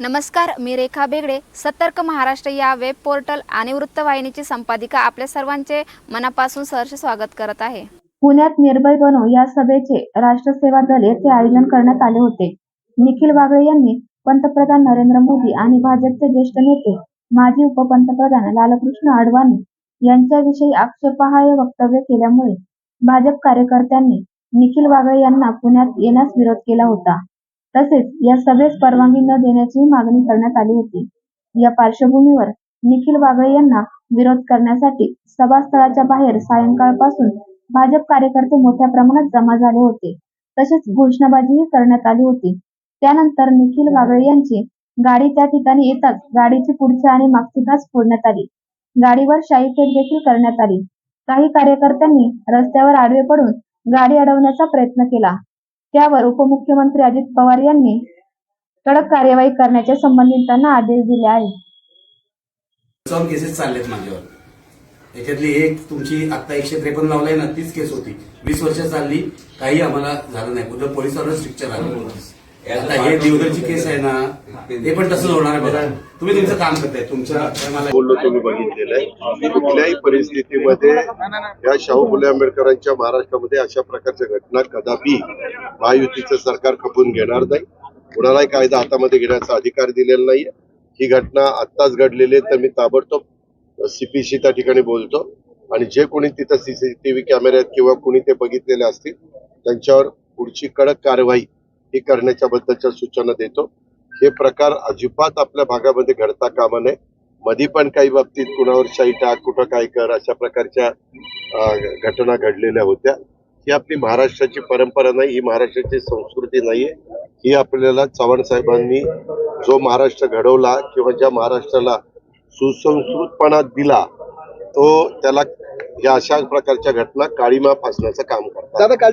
नमस्कार मी रेखा बेगडे. सतर्क महाराष्ट्र या वेब पोर्टल आणि वृत्तवाहिनीची संपादिका आपल्या सर्वांचे मनापासून सहर्ष स्वागत करत आहे. पुण्यात निर्भय बनो या सभेचे राष्ट्र सेवा दल येथे आयोजन करण्यात आले होते. निखिल वागळे यांनी पंतप्रधान नरेंद्र मोदी आणि भाजपचे ज्येष्ठ नेते माजी उपपंतप्रधान लालकृष्ण अडवाणी यांच्याविषयी आक्षेपार्ह वक्तव्य केल्यामुळे भाजप कार्यकर्त्यांनी निखिल वागळे यांना पुण्यात येण्यास विरोध केला होता. तसेच या सभेस परवानगी न देण्याची मागणी करण्यात आली होती. या पार्श्वभूमीवर निखिल वागळे यांना विरोध करण्यासाठी सभास्थळाच्या बाहेर सायंकाळपासून भाजप कार्यकर्ते मोठ्या प्रमाणात जमा झाले होते. तसेच घोषणाबाजीही करण्यात आली होती. त्यानंतर निखिल वागळे यांची गाडी त्या ठिकाणी येताच गाडीची पुढची आणि मागची काच फोडण्यात आली. गाडीवर शाईफेक देखील करण्यात आली. काही कार्यकर्त्यांनी रस्त्यावर आडवे पडून गाडी अडवण्याचा प्रयत्न केला. त्यावर उपमुख्यमंत्री अजित पवार यांनी कडक कार्यवाही करण्याचे संबंधितांना आदेश दिले आहेत. चौन केसेस चाललेत माझ्यावर. याच्यातली एक तुमची आता एकशे त्रेपन्न लावलाय ना तीच केस होती. वीस वर्ष चालली काही आम्हाला झालं नाही. उद्या पोलिसांवर स्ट्रिक्चर आलं. आता हे दिवगरची केस आहे ना ते पण तसंच होणार आहे. बघा. तुम्ही तुमचं काम करताय. तुमच्या बोललो तुम्ही बघितलेलं आहे. कुठल्याही परिस्थितीमध्ये या शाहू फुले आंबेडकरांच्या महाराष्ट्रामध्ये अशा प्रकारच्या घटना कदापि महायुतीचं सरकार खपून घेणार नाही. कुणालाही कायदा हातामध्ये घेण्याचा अधिकार दिलेला नाहीये. ही घटना आत्ताच घडलेली आहे तर मी ताबडतोब सीपीसी त्या ठिकाणी बोलतो. आणि जे कोणी तिथं सीसीटीव्ही कॅमेरे आहेत किंवा कोणी ते बघितलेले असतील त्यांच्यावर पुढची कडक कारवाई ही करण्याच्या बद्दलच्या सूचना देतो. हे प्रकार अजिबात आपल्या भागामध्ये घडता कामा नये. मधी पण काही बाबतीत कुणावर शाही टाक कुठं काय कर अशा प्रकारच्या घटना घडलेल्या होत्या. ही आपली महाराष्ट्राची परंपरा नाही ही महाराष्ट्राची संस्कृती नाहीये. ही आपल्याला चव्हाण साहेबांनी जो महाराष्ट्र घडवला किंवा ज्या महाराष्ट्राला सुसंस्कृतपणा दिला तो त्याला या अशा प्रकारच्या घटना काळीमा फासण्याचं काम करतात.